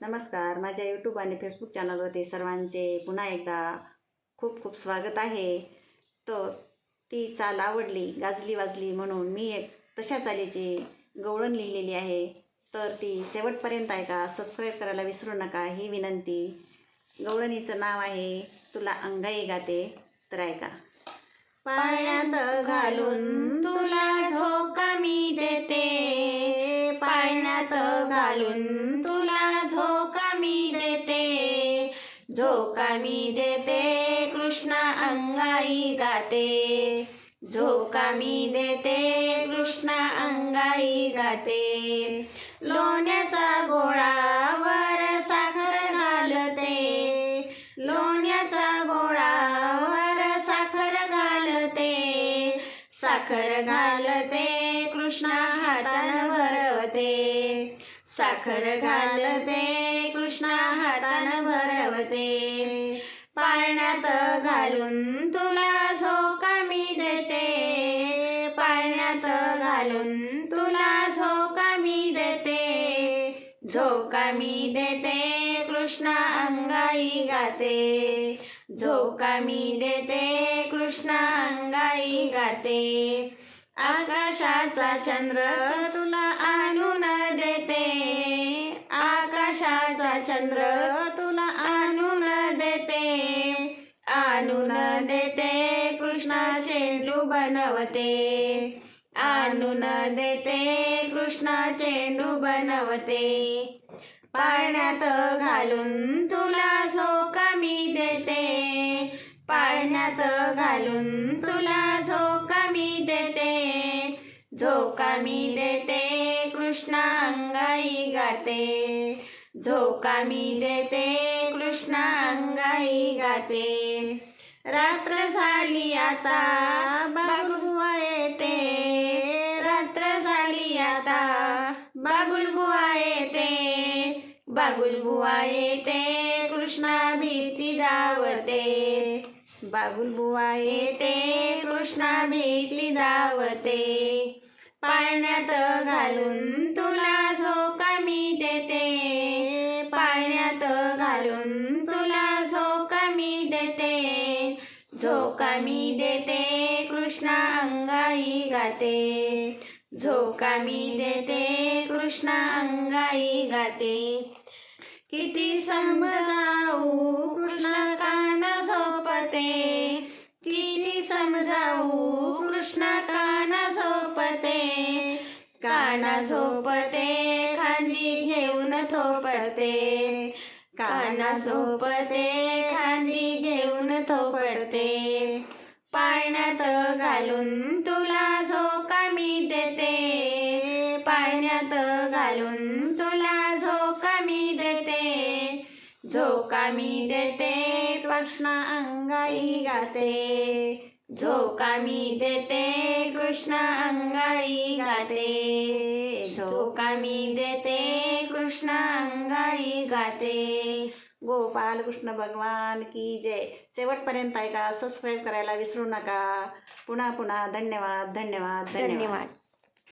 नमस्कार. माझ्या यूट्यूब आणि फेसबुक चॅनलवरती सर्वांचे पुन्हा एकदा खूप खूप स्वागत आहे. तर ती चाल आवडली गाजली वाजली म्हणून मी एक तशा चालीची गवळण लिहिलेली आहे. तर ती शेवटपर्यंत ऐका सबस्क्राईब करायला विसरू नका ही विनंती. गवळणीचं नाव आहे तुला अंगाई गाते तर ऐका पाण्यात घालून तुला झोका मी देते. पाण्यात घालून झोका मी देते कृष्णा अंगाई गाते. झोका मी देते कृष्णा अंगाई गाते. लोण्याचा गोळावर साखर घालते. लोण्याचा गोळावर साखर घालते. साखर घालते कृष्णा हातानं भरवते. साखर घालते कृष्णा हातानं पाळण्यात घालून तुला झोका मी देते. पाळण्यात घालून तुला झोका मी देते. झोका मी देते कृष्णा अंगाई गाते. झोका मी देते कृष्णा अंगाई गाते. आकाशाचा चंद्र तुला आणून देते. आकाशाचा चंद्र कृष्णा चेंडू बनवते. आणून देते कृष्णा चेंडू बनवते. पाळण्यात घालून तुला झोका मी देते. पाळण्यात घालून तुला झोका मी देते. झोका मी देते कृष्णा अंगाई गाते. झोका मी देते कृष्णा अंगाई गाते. रात्र झाली आता बागुलबुवा येते. रात्र झाली आता बागुलबुवा येते. बागुलबुवा येते कृष्णा भीती धावते. बागुलबुवा येते कृष्णा भीती धावते. पाळण्यात घालून तुला झोका मी देते. पाळण्यात घालून तुला झोका मी देते. झोका मी देते कृष्णा अंगाई गाते. झोका मी देते कृष्णा अंगाई गाते. किती समजावू कृष्ण कान झोपते. किती समजावू कृष्ण कान झोपते. काना झोपते खांदी घेऊन थोपते. काना झोपते खांदी घेऊन थोपडते पाळण्यात घालून तुला झोका मी देते. पाळण्यात घालून तुला झोका मी देते. झोका मी देते प्रश्न अंगाई गाते. झोका मी देते कृष्ण अंगाई गाते. झोका मी देते कृष्ण अंगाई गाते. गोपाल कृष्ण भगवान की जय. शेवटपर्यंत ऐका सबस्क्राईब करायला विसरू नका. पुन्हा पुन्हा धन्यवाद धन्यवाद. धन्यवाद.